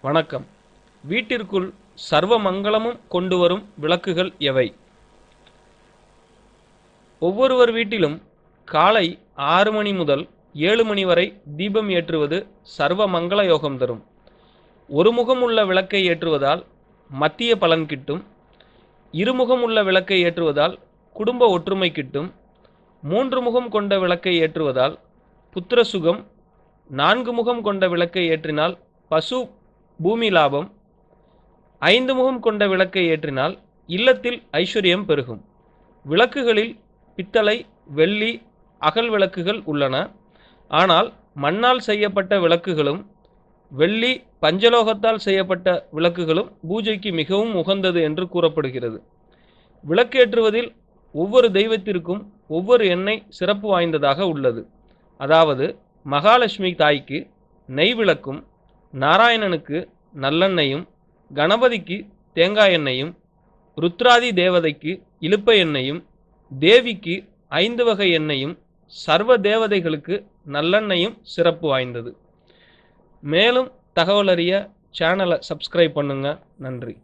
வணக்கம். வீட்டிற்குள் சர்வ மங்களமும் கொண்டு வரும் விளக்குகள் எவை? ஒவ்வொருவர் வீட்டிலும் காலை ஆறு மணி முதல் ஏழு மணி வரை தீபம் ஏற்றுவது சர்வ மங்கள யோகம் தரும். ஒரு முகம் உள்ள விளக்கை ஏற்றுவதால் மத்திய பலன் கிட்டும். இருமுகம் உள்ள விளக்கை ஏற்றுவதால் குடும்ப ஒற்றுமை கிட்டும். மூன்று முகம் கொண்ட விளக்கை ஏற்றுவதால் புத்திர சுகம். நான்கு முகம் கொண்ட விளக்கை ஏற்றினால் பசு பூமி லாபம் ஐந்து முகம் கொண்ட விளக்கை ஏற்றினால் இல்லத்தில் ஐஸ்வர்யம் பெருகும். விளக்குகளில் பித்தளை வெள்ளி அகல் விளக்குகள் உள்ளன. ஆனால் மண்ணால் செய்யப்பட்ட விளக்குகளும் வெள்ளி பஞ்சலோகத்தால் செய்யப்பட்ட விளக்குகளும் பூஜைக்கு மிகவும் உகந்தது என்று கூறப்படுகிறது. விளக்கேற்றுவதில் ஒவ்வொரு தெய்வத்திற்கும் ஒவ்வொரு எண்ணெய் சிறப்பு வாய்ந்ததாக உள்ளது. அதாவது மகாலட்சுமி தாய்க்கு நெய் விளக்கும் நாராயணனுக்கு நல்லெண்ணெயும் கணபதிக்கு தேங்காய் எண்ணெயும் ருத்ராதி தேவதைக்கு இழுப்ப எண்ணெயும் தேவிக்கு ஐந்து வகை எண்ணெயும் சர்வ தேவதைகளுக்கு நல்லெண்ணெயும் சிறப்பு வாய்ந்தது. மேலும் தகவல் அறிய சேனலை சப்ஸ்கிரைப் பண்ணுங்கள் நன்றி.